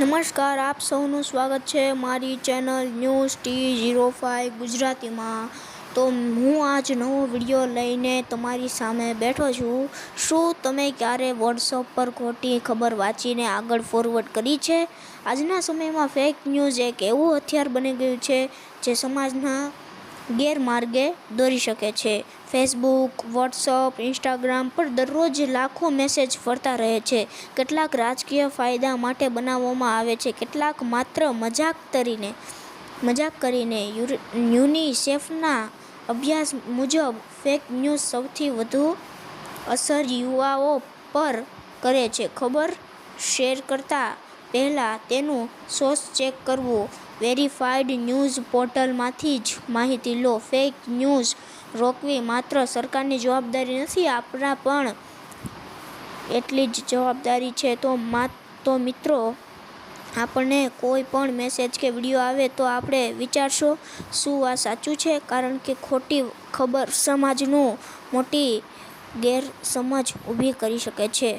નમસ્કાર, આપ સૌનું સ્વાગત છે મારી channel news T zero five ગુજરાતીમાં. તો હું આજ નવો વીડિયો લઈને તમારી સામે બેઠો છું. શું તમે ક્યારે વોટ્સઅપ પર ખોટી ખબર વાંચીને આગળ ફોરવર્ડ કરી છે? આજના સમયમાં ફેક ન્યૂઝ એક એવું હથિયાર બની ગયું છે જે સમાજના ગેરમાર્ગે દોરી શકે છે. ફેસબુક વોટ્સઅપ ઇન્સ્ટાગ્રામ પર દરરોજ લાખો મેસેજ ફરતા રહે છે. કેટલાક રાજકીય ફાયદા માટે બનાવવામાં આવે છે. કેટલાક માત્ર મજાક તરીને, મજાક કરીને યુનિસેફના અભ્યાસ મુજબ ફેક ન્યૂઝ સૌથી વધુ અસર યુવાઓ પર કરે છે. ખબર શેર કરતા પહેલાં તેનું સોર્સ ચેક કરવું. વેરીફાઈડ ન્યૂઝ પોર્ટલમાંથી જ માહિતી લો. ફેક ન્યૂઝ રોકવી માત્ર સરકારની જવાબદારી નથી, આપણા પણ એટલી જ જવાબદારી છે. તો મા, તો મિત્રો, આપણને કોઈ પણ મેસેજ કે વીડિયો આવે તો આપણે વિચારશો શું આ સાચું છે? કારણ કે ખોટી ખબર સમાજનું મોટી ગેરસમજ ઊભી કરી શકે છે.